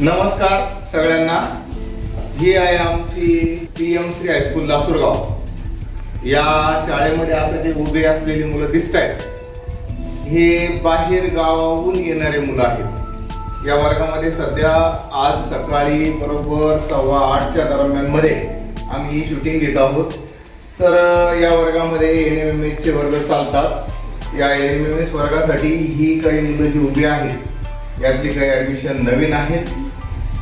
नमस्कार सगळ्यांना. ही आहे आमची P M Shri high school Lasurgaon. या शाळेमध्ये आता जे उभे असलेली मुलं दिसत आहेत हे बाहेर गावाहून येणारे मुलं आहेत. या वर्गामध्ये सध्या आज सकाळी बरोबर सव्वा आठच्या दरम्यानमध्ये आम्ही ही शूटिंग घेत आहोत. तर या वर्गामध्ये एन एम एम एसचे वर्ग चालतात. या एन एम एम एस वर्गासाठी ही काही मुलं जी उभी आहेत यातली काही ॲडमिशन नवीन आहेत.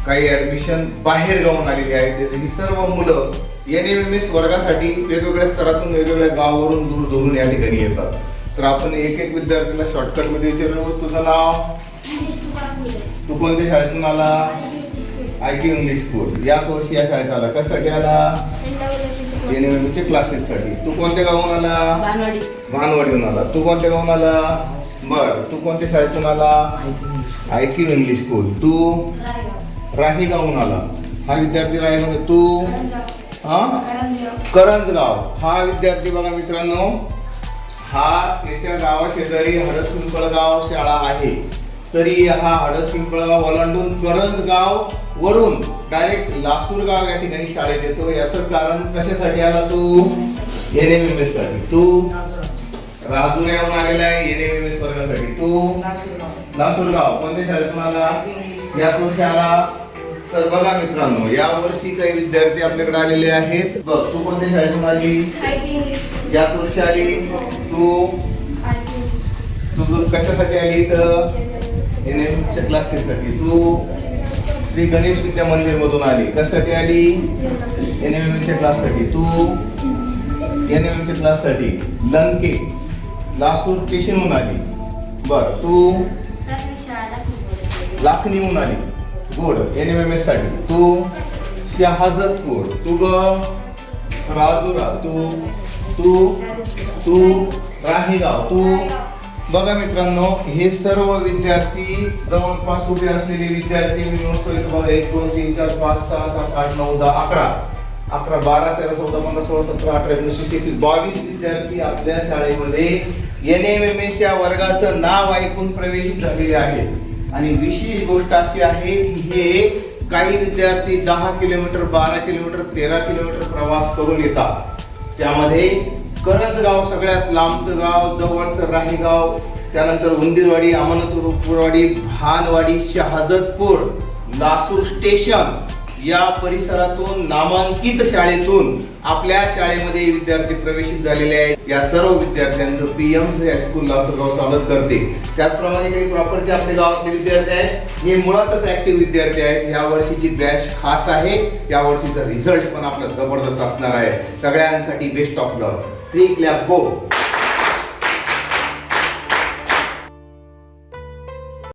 काही ॲडमिशन बाहेर गावून आलेली आहेत. ही सर्व मुलं एन एम एम एस वर्गासाठी वेगवेगळ्या स्तरातून वेगवेगळ्या गावावरून दूर दूरून या ठिकाणी येतात. तर आपण एक एक विद्यार्थ्याला शॉर्टकटमध्ये विचारू तुझं नाव? तू कोणत्या शाळेतून आला? I T English school. याच वर्षी या शाळेत आला. कशासाठी आला? एन एम एम क्लासेससाठी तू कोणत्या गावून आला? भानवाडीहून आला. तू कोणत्या गावून आला? बर. तू कोणत्या शाळेतून आला? I Q English school. तू? राही गावून आला. हा विद्यार्थी राहीमध्ये तू? हा? करंजगाव. हा विद्यार्थी बघा मित्रांनो. हा याच्या गावा शेजारी हडसपिंपळगाव शाळा आहे. तरी हा हडसपिंपळगाव ओलांडून करंजगाव वरून डायरेक्ट लासूरगाव या ठिकाणी शाळेत येतो. याचं कारण कशासाठी आला तू? एन एम एम एससाठी. तू? राजुऱ्याहून आलेला आहे एन एम एम एस वर्गासाठी. तू? लासूरगाव. कोणत्या शाळेतून आला? वर्षी आला तर बघा मित्रांनो या वर्षी काही विद्यार्थी आपल्याकडे आलेले आहेत. बघ तू कोणत्या शाळेतून आली? याच वर्षी आली. तू? तू कशासाठी आली तर एन एम च्या क्लासेससाठी. तू श्री गणेश विद्या मंदिर मधून आली. कशासाठी आली? एन एम एम च्या क्लाससाठी. तू? एन एम एम च्या क्लाससाठी. लंके लासूर स्टेशनहून आली. बर तू? लाखनीहून आली. गोड एन एम एम एससाठी तू शहाजतपूर तू ग राजुरा तू तू तू राहेगाव तू बघा मित्रांनो हे सर्व विद्यार्थी जवळपास उभे असलेले विद्यार्थी मी मोजतो इथं बघा एक दोन तीन चार पाच सहा सात आठ नऊ दहा अकरा अकरा बारा तेरा चौदा पंधरा सोळा सतरा अठरा एकोणीस एकवीस बावीस विद्यार्थी आपल्या शाळेमध्ये एन एम एम एस या वर्गाचं नाव ऐकून प्रवेशित झालेले आहेत आणि विशेष गोष्ट अशी आहे की हे काही विद्यार्थी दहा किलोमीटर बारा किलोमीटर तेरा किलोमीटर प्रवास करून येतात. त्यामध्ये करंजगाव सगळ्यात लांबचं गाव जवळचं राहेगाव त्यानंतर उंदीरवाडी अमानतपूरवाडी भानवाडी शहाजतपूर लासूर स्टेशन या परिसरातून नामांकित शाळेतून आपल्या शाळेमध्ये विद्यार्थी प्रवेशित झालेले आहेत. या सर्व विद्यार्थ्यांचं पी एम हायस्कूल लासूरगाव स्वागत करते. त्याचप्रमाणे काही प्रॉपरचे आपल्या गावातले विद्यार्थी आहेत हे मुळातच ऍक्टिव्ह विद्यार्थी आहेत. या वर्षीची बॅच खास आहे. या वर्षीचा रिझल्ट पण आपला जबरदस्त असणार आहे. सगळ्यांसाठी best of luck three clap go